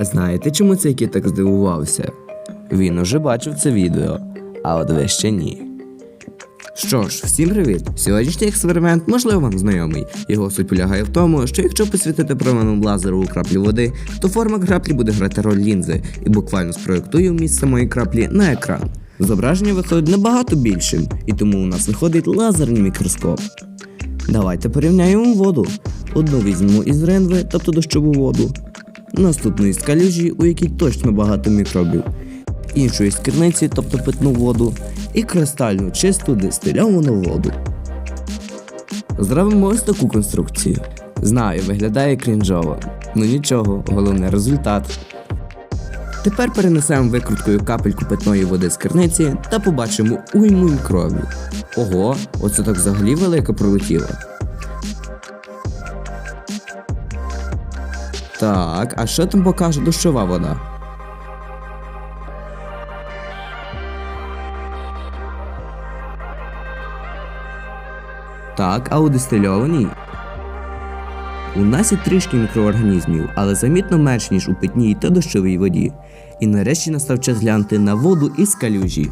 Знаєте, чому цей кіт так здивувався? Він уже бачив це відео, а от ви ще ні. Що ж, всім привіт! Сьогоднішній експеримент, можливо, вам знайомий. Його суть полягає в тому, що якщо посвітити променем лазеру у краплю води, то форма краплі буде грати роль лінзи і буквально спроєктує вміст самої краплі на екран. Зображення виходить набагато більшим, і тому у нас виходить лазерний мікроскоп. Давайте порівняємо воду. Одну візьмемо із ренви, тобто дощову воду, наступну із калюжі, у якій точно багато мікробів, іншу із керниці, тобто питну воду, і кристально чисту дистильовану воду. Зробимо ось таку конструкцію. Знаю, виглядає крінжово. Ну нічого, головне результат. Тепер перенесемо викруткою капельку питної води з керниці та побачимо уйму мікробів. Ого, оце так взагалі велика пролетіла. Так, а що там покаже дощова вода? Так, а у дистильованій? У нас є трішки мікроорганізмів, але замітно менш, ніж у питній та дощовій воді. І нарешті настав час глянути на воду із калюжі.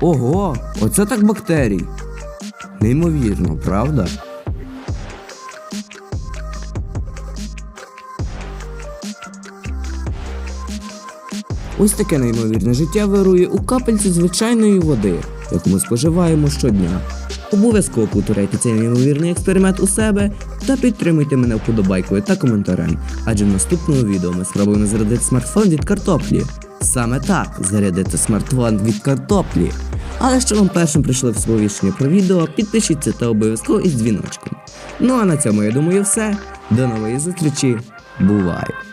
Ого, оце так бактерій. Неймовірно, правда? Ось таке неймовірне життя вирує у капельці звичайної води, яку ми споживаємо щодня. Обов'язково повторяйте цей неймовірний експеримент у себе та підтримуйте мене вподобайкою та коментарем, адже в наступному відео ми спробуємо зарядити смартфон від картоплі. Саме так зарядити смартфон від картоплі. Але що вам першим прийшло в сповіщення про відео, підпишіться та обов'язково із дзвіночком. Ну а на цьому я думаю все. До нової зустрічі. Бувай!